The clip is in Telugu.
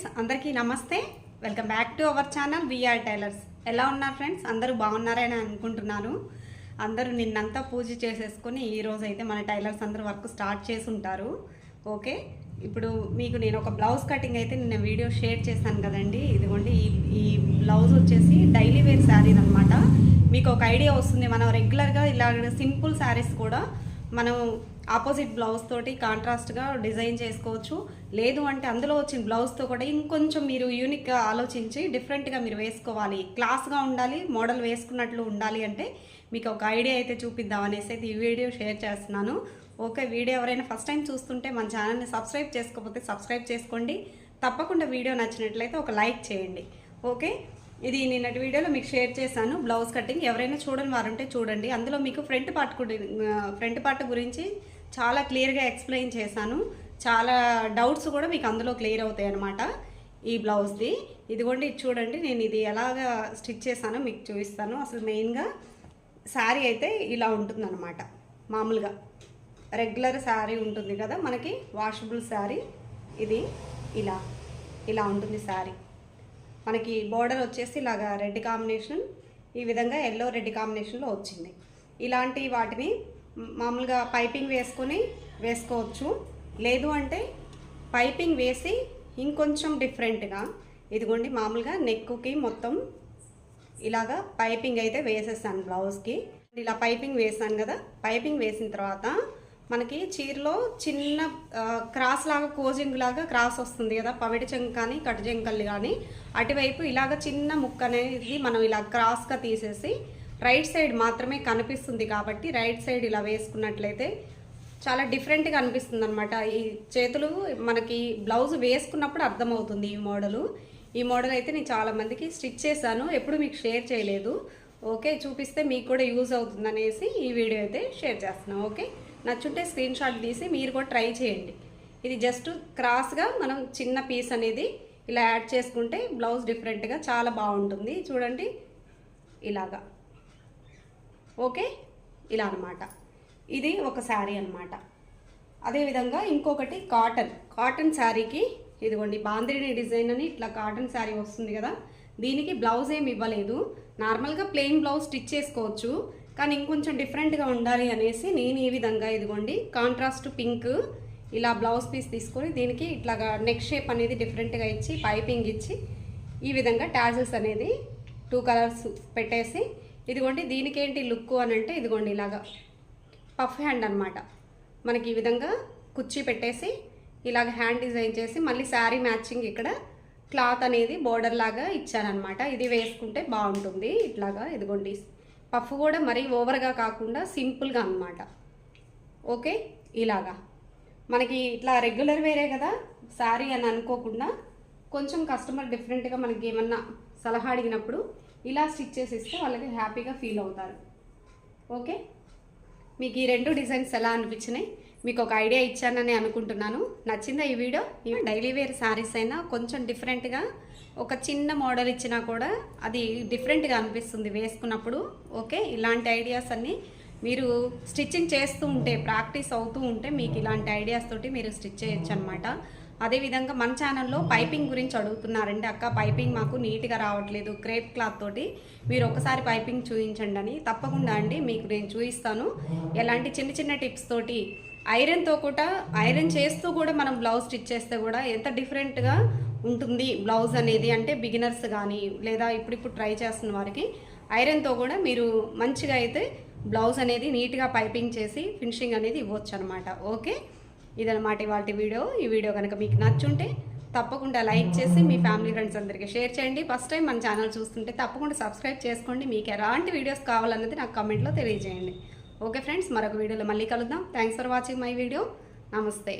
ఫ్రెండ్స్ అందరికీ నమస్తే. Welcome back to our channel VR tailors. ఎలా ఉన్నారు ఫ్రెండ్స్? అందరూ బాగున్నారని అనుకుంటున్నాను. అందరూ నిన్నంతా పూజ చేసేసుకొని ఈరోజు అయితే మన టైలర్స్ అందరూ వర్క్ స్టార్ట్ చేసి ఉంటారు ఓకే? ఇప్పుడు మీకు నేను ఒక బ్లౌజ్ కటింగ్ అయితే నిన్న వీడియో షేర్ చేశాను కదండి. ఇదిగోండి ఈ ఈ బ్లౌజ్ వచ్చేసి డైలీ వేర్ శారీ అనమాట మీకు ఒక ఐడియా వస్తుంది మనం రెగ్యులర్గా ఇలా సింపుల్ శారీస్ కూడా మనం ఆపోజిట్ బ్లౌజ్ తోటి కాంట్రాస్ట్గా డిజైన్ చేసుకోవచ్చు. లేదు అంటే అందులో వచ్చిన బ్లౌజ్తో కూడా ఇంకొంచెం మీరు యూనిక్గా ఆలోచించి డిఫరెంట్గా మీరు వేసుకోవాలి. క్లాస్గా ఉండాలి మోడల్ వేసుకున్నట్లు ఉండాలి అంటే మీకు ఒక ఐడియా అయితే చూపిద్దాం అనేసి అయితే ఈ వీడియో షేర్ చేస్తున్నాను. ఓకే వీడియో ఎవరైనా ఫస్ట్ టైం చూస్తుంటే మన ఛానల్ని సబ్స్క్రైబ్ చేసుకోకపోతే సబ్స్క్రైబ్ చేసుకోండి. తప్పకుండా వీడియో నచ్చినట్లయితే ఒక లైక్ చేయండి. ఓకే ఇది నిన్నటి వీడియోలో మీకు షేర్ చేశాను. బ్లౌజ్ కటింగ్ ఎవరైనా చూడని వారుంటే చూడండి. అందులో మీకు ఫ్రంట్ పార్ట్ ఫ్రంట్ పార్ట్ గురించి చాలా క్లియర్గా ఎక్స్ప్లెయిన్ చేశాను. చాలా డౌట్స్ కూడా మీకు అందులో క్లియర్ అవుతాయి అన్నమాట ఈ బ్లౌజ్ది ఇదిగోండి ఇది చూడండి నేను ఇది ఎలాగా స్టిచ్ చేశానో మీకు చూపిస్తాను. అసలు మెయిన్గా శారీ అయితే ఇలా ఉంటుందన్నమాట. మామూలుగా రెగ్యులర్ శారీ ఉంటుంది కదా మనకి వాషబుల్ శారీ ఇది ఇలా ఇలా ఉంటుంది శారీ మనకి బోర్డర్ వచ్చేసి ఇలాగా రెడ్ కాంబినేషన్ ఈ విధంగా ఎల్లో రెడ్ కాంబినేషన్లో వచ్చింది. ఇలాంటి వాటిని మామూలుగా పైపింగ్ వేసుకొని వేసుకోవచ్చు. లేదు అంటే పైపింగ్ వేసి ఇంకొంచెం డిఫరెంట్గా ఇదిగోండి మామూలుగా నెక్కుకి మొత్తం ఇలాగా పైపింగ్ అయితే వేసేసాను బ్లౌజ్కి. ఇలా పైపింగ్ వేసాను కదా పైపింగ్ వేసిన తర్వాత మనకి చీరలో చిన్న క్రాస్ లాగా కోజింగ్ లాగా క్రాస్ వస్తుంది కదా పవిటి చెంక కానీ కటు చెంకలు కానీ అటువైపు ఇలాగ చిన్న ముక్క అనేది మనం ఇలా క్రాస్గా తీసేసి రైట్ సైడ్ మాత్రమే కనిపిస్తుంది కాబట్టి రైట్ సైడ్ ఇలా వేసుకున్నట్లయితే చాలా డిఫరెంట్గా అనిపిస్తుంది అనమాట ఈ చేతులు మనకి బ్లౌజ్ వేసుకున్నప్పుడు అర్థమవుతుంది ఈ మోడలు ఈ మోడల్ అయితే నేను చాలా మందికి స్టిచ్ చేశాను. ఎప్పుడు మీకు షేర్ చేయలేదు. ఓకే చూపిస్తే మీకు కూడా యూజ్ అవుతుంది అనేసి ఈ వీడియో అయితే షేర్ చేస్తున్నాను. ఓకే నచ్చుంటే స్క్రీన్ షాట్ తీసి మీరు కూడా ట్రై చేయండి. ఇది జస్ట్ క్రాస్గా మనం చిన్న పీస్ అనేది ఇలా యాడ్ చేసుకుంటే బ్లౌజ్ డిఫరెంట్గా చాలా బాగుంటుంది. చూడండి. ఇలాగా. ఓకే? ఇలా అనమాట ఇది ఒక శారీ అన్నమాట. అదేవిధంగా ఇంకొకటి కాటన్. కాటన్ శారీకి ఇదిగోండి బాంద్రిని డిజైన్ అని ఇట్లా కాటన్ శారీ వస్తుంది కదా దీనికి బ్లౌజ్ ఏమి ఇవ్వలేదు. నార్మల్గా ప్లెయిన్ బ్లౌజ్ స్టిచ్ చేసుకోవచ్చు కానీ ఇంకొంచెం డిఫరెంట్గా ఉండాలి అనేసి నేను ఈ విధంగా ఇదిగోండి కాంట్రాస్ట్ పింక్ ఇలా బ్లౌజ్ పీస్ తీసుకొని దీనికి ఇట్లాగా నెక్ షేప్ అనేది డిఫరెంట్గా ఇచ్చి పైపింగ్ ఇచ్చి ఈ విధంగా ట్యాజెస్ అనేది టూ కలర్స్ పెట్టేసి ఇదిగోండి దీనికేంటి లుక్ అని అంటే ఇదిగోండి ఇలాగా. పఫ్ హ్యాండ్ అనమాట మనకి ఈ విధంగా కుర్చీ పెట్టేసి ఇలాగ హ్యాండ్ డిజైన్ చేసి మళ్ళీ శారీ మ్యాచింగ్ ఇక్కడ క్లాత్ అనేది బోర్డర్ లాగా ఇచ్చారనమాట ఇది వేసుకుంటే బాగుంటుంది. ఇట్లాగా ఇదిగోండి. పఫ్ కూడా మరీ ఓవర్గా కాకుండా సింపుల్గా అనమాట ఓకే? ఇలాగా. మనకి ఇట్లా రెగ్యులర్ వేరే కదా శారీ అని అనుకోకుండా కొంచెం కస్టమర్ డిఫరెంట్గా మనకి ఏమన్నా సలహా అడిగినప్పుడు ఇలా స్టిచ్ చేసి ఇస్తే వాళ్ళకి హ్యాపీగా ఫీల్ అవుతారు. ఓకే? మీకు ఈ రెండు డిజైన్స్ ఎలా అనిపించినాయి? మీకు ఒక ఐడియా ఇచ్చానని అనుకుంటున్నాను. నచ్చిందా ఈ వీడియో? ఈ డైలీ వేర్ శారీస్ అయినా కొంచెం డిఫరెంట్గా ఒక చిన్న మోడల్ ఇచ్చినా కూడా అది డిఫరెంట్గా అనిపిస్తుంది వేసుకున్నప్పుడు. ఓకే? ఇలాంటి ఐడియాస్ అన్నీ మీరు స్టిచ్చింగ్ చేస్తూ ఉంటే ప్రాక్టీస్ అవుతూ ఉంటే మీకు ఇలాంటి ఐడియాస్ తోటి మీరు స్టిచ్ చేయొచ్చు అనమాట అదేవిధంగా మన ఛానల్లో పైపింగ్ గురించి అడుగుతున్నారండి అక్క. పైపింగ్ మాకు నీట్గా రావట్లేదు. క్రేప్ క్లాత్ తోటి మీరు ఒకసారి పైపింగ్ చూపించండి అని. తప్పకుండా అండి మీకు నేను చూపిస్తాను ఎలాంటి చిన్న చిన్న టిప్స్ తోటి ఐరన్తో కూడా ఐరన్ చేస్తూ కూడా మనం బ్లౌజ్ స్టిచ్ చేస్తే కూడా ఎంత డిఫరెంట్గా ఉంటుంది బ్లౌజ్ అనేది. అంటే బిగినర్స్ కానీ లేదా ఇప్పుడిప్పుడు ట్రై చేస్తున్న వారికి ఐరన్తో కూడా మీరు మంచిగా అయితే బ్లౌజ్ అనేది నీట్గా పైపింగ్ చేసి ఫినిషింగ్ అనేది ఇవ్వచ్చు అనమాట ఓకే ఇదనమాట ఇవాళ వీడియో. ఈ వీడియో కనుక మీకు నచ్చుంటే తప్పకుండా లైక్ చేసి మీ ఫ్యామిలీ ఫ్రెండ్స్ అందరికీ షేర్ చేయండి. ఫస్ట్ టైం మన ఛానల్ చూస్తుంటే తప్పకుండా సబ్స్క్రైబ్ చేసుకోండి. మీకు ఎలాంటి వీడియోస్ కావాలన్నది నాకు కామెంట్లో తెలియజేయండి. ఓకే ఫ్రెండ్స్ మరొక వీడియోలో మళ్ళీ కలుద్దాం. Thanks for watching my video నమస్తే.